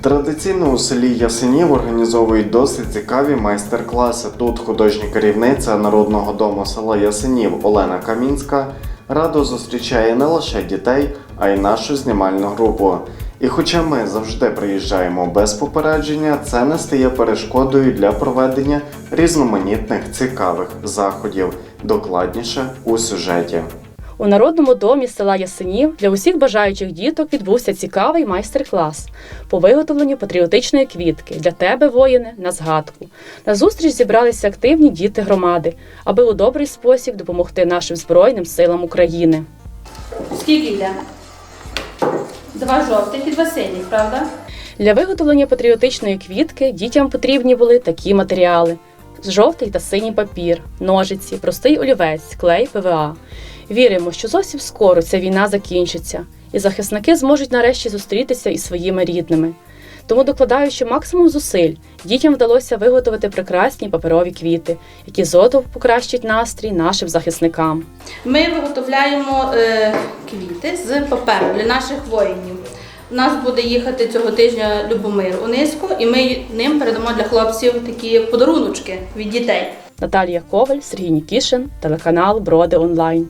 Традиційно у селі Ясенів організовують досить цікаві майстер-класи. Тут художня керівниця народного дому села Ясенів Олена Камінська радо зустрічає не лише дітей, а й нашу знімальну групу. І хоча ми завжди приїжджаємо без попередження, це не стає перешкодою для проведення різноманітних цікавих заходів. Докладніше у сюжеті. У народному домі села Ясенів для усіх бажаючих діток відбувся цікавий майстер-клас по виготовленню патріотичної квітки для тебе, воїне, на згадку. На зустріч зібралися активні діти громади, аби у добрий спосіб допомогти нашим Збройним силам України. Скільки? Два жовтих і два синіх, правда? Для виготовлення патріотичної квітки дітям потрібні були такі матеріали: жовтий та синій папір, ножиці, простий олівець, клей, ПВА. Віримо, що зовсім скоро ця війна закінчиться, і захисники зможуть нарешті зустрітися із своїми рідними. Тому, докладаючи максимум зусиль, дітям вдалося виготовити прекрасні паперові квіти, які зодов покращать настрій нашим захисникам. Ми виготовляємо е, квіти з паперу для наших воїнів. У нас буде їхати цього тижня Любомир у низку, і ми ним передамо для хлопців такі подаруночки від дітей. Наталія Коваль, Сергій Нікішин, телеканал Броди Онлайн.